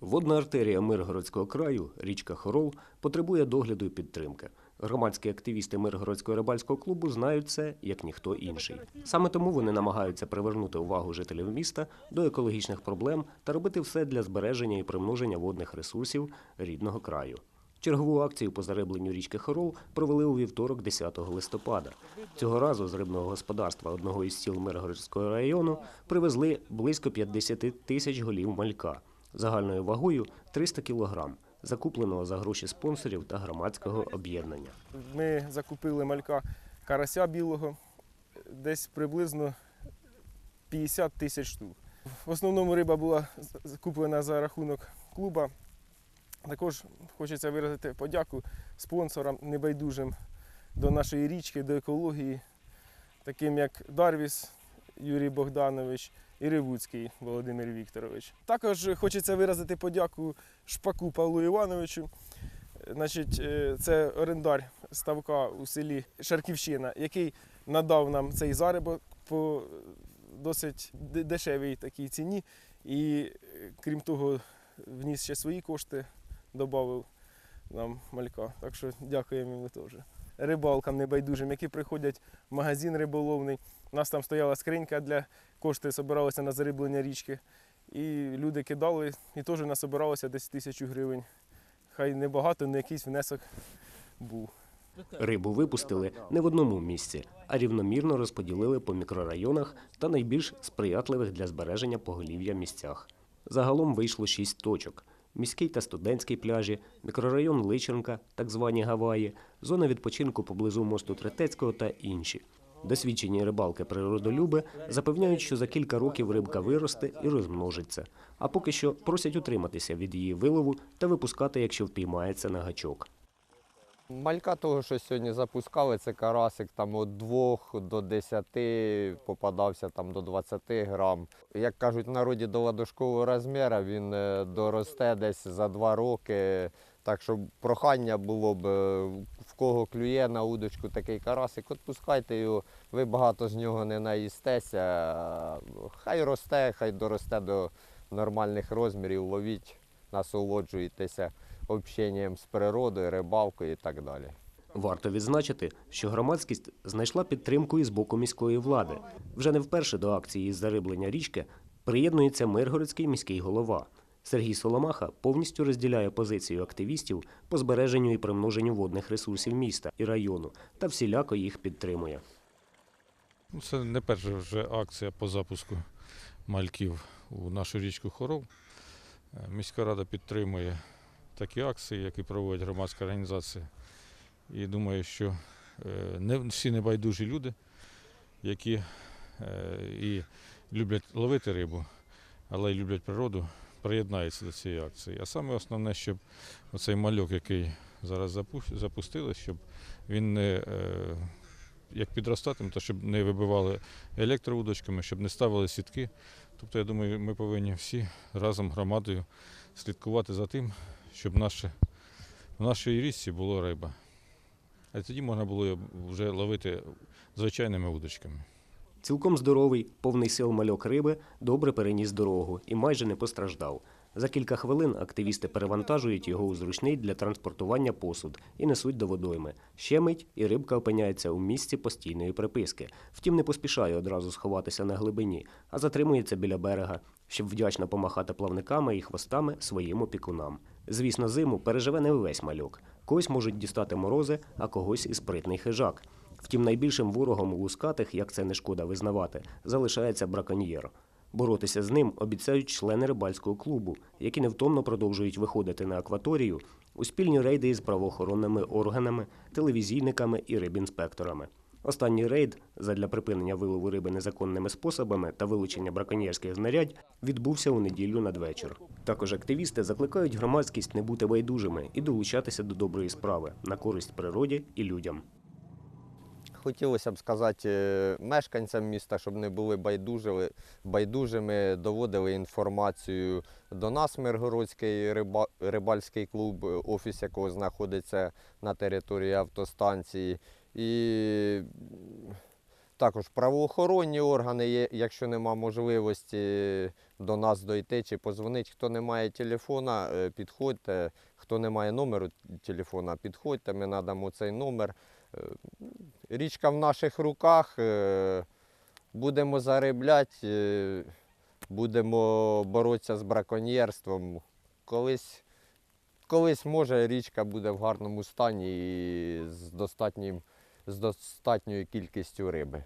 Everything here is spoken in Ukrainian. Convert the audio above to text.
Водна артерія Миргородського краю, річка Хорол, потребує догляду і підтримки. Громадські активісти Миргородського рибальського клубу знають це як ніхто інший. Саме тому вони намагаються привернути увагу жителів міста до екологічних проблем та робити все для збереження і примноження водних ресурсів рідного краю. Чергову акцію по зарибленню річки Хорол провели у вівторок 10 листопада. Цього разу з рибного господарства одного із сіл Миргородського району привезли близько 50 тисяч голів малька загальною вагою 300 кілограм, закупленого за гроші спонсорів та громадського об'єднання. Ми закупили малька карася білого, десь приблизно 50 тисяч штук. В основному риба була закуплена за рахунок клуба. Також хочеться виразити подяку спонсорам небайдужим до нашої річки, до екології, таким як Дарвіс Юрій Богданович і Ривуцький Володимир Вікторович. Також хочеться виразити подяку Шпаку Павлу Івановичу. Значить, е, це орендар ставка у селі Шарківщина, який надав нам цей заробок по досить дешевій такій ціні. І е, крім того, вніс ще свої кошти, додав нам малька. Так що дякуємо йому теж. Рибалкам небайдужим, які приходять в магазин риболовний. У нас там стояла скринька для кошти, збиралися на зариблення річки. І люди кидали, і теж насобиралося десь тисячу гривень. Хай небагато, але якийсь внесок був. Рибу випустили не в одному місці, а рівномірно розподілили по мікрорайонах та найбільш сприятливих для збереження поголів'я місцях. Загалом вийшло шість точок: міський та студентський пляжі, мікрорайон Личенка, так звані Гаваї, зона відпочинку поблизу мосту Третецького та інші. Досвідчені рибалки-природолюби запевняють, що за кілька років рибка виросте і розмножиться. А поки що просять утриматися від її вилову та випускати, якщо впіймається на гачок. Малька того, що сьогодні запускали, це карасик там від 2 до 10, попадався там до 20 грам. Як кажуть в народі до ладошкового розміру, він е, доросте десь за 2 роки. Так що прохання було б, е, в кого клює на удочку такий карасик, відпускайте його, ви багато з нього не наїстеся. Хай росте, хай доросте до нормальних розмірів, ловіть, насолоджуйтеся общенням з природою, рибалкою і так далі. Варто відзначити, що громадськість знайшла підтримку і з боку міської влади. Вже не вперше до акції із зариблення річки приєднується Миргородський міський голова. Сергій Соломаха повністю розділяє позицію активістів по збереженню і примноженню водних ресурсів міста і району та всіляко їх підтримує. Ну, Це не перша вже акція по запуску мальків у нашу річку Хоров. Е, Міська рада підтримує такі акції, які проводять громадська організація. І думаю, що е, не всі небайдужі люди, які е, і люблять ловити рибу, але й люблять природу, приєднаються до цієї акції. А саме основне, щоб оцей мальок, який зараз запустили, щоб він не е, як підростатиме, то щоб не вибивали електроудочками, щоб не ставили сітки. Тобто, я думаю, ми повинні всі разом громадою слідкувати за тим, щоб наше, в нашій річці було риба. А тоді можна було вже ловити звичайними удочками. Цілком здоровий, повний сил мальок риби добре переніс дорогу і майже не постраждав. За кілька хвилин активісти перевантажують його у зручний для транспортування посуд і несуть до водойми. Ще мить, і рибка опиняється у місці постійної приписки. Втім, не поспішає одразу сховатися на глибині, а затримується біля берега, щоб вдячно помахати плавниками і хвостами своїм опікунам. Звісно, зиму переживе не весь мальок. Когось можуть дістати морози, а когось і спритний хижак. Втім, найбільшим ворогом у лускатих, як це не шкода визнавати, залишається браконьєр. Боротися з ним обіцяють члени рибальського клубу, які невтомно продовжують виходити на акваторію у спільні рейди із правоохоронними органами, телевізійниками і рибінспекторами. Останній рейд задля припинення вилову риби незаконними способами та вилучення браконьєрських знарядь відбувся у неділю надвечір. Також активісти закликають громадськість не бути байдужими і долучатися до доброї справи на користь природі і людям. Хотілося б сказати е, мешканцям міста, щоб не були байдужими, байдужими, доводили інформацію до нас, Миргородський риба, рибальський клуб, офіс якого знаходиться на території автостанції. І Також правоохоронні органи, якщо нема можливості до нас дойти чи позвонити. Хто не має телефона, е, підходьте. Хто не має номеру телефона, підходьте, ми надамо цей номер. Е, Річка в наших руках. е, Будемо заробляти, будемо боротися з браконьєрством. Колись, колись може річка буде в гарному стані і з, достатнім, з достатньою кількістю риби.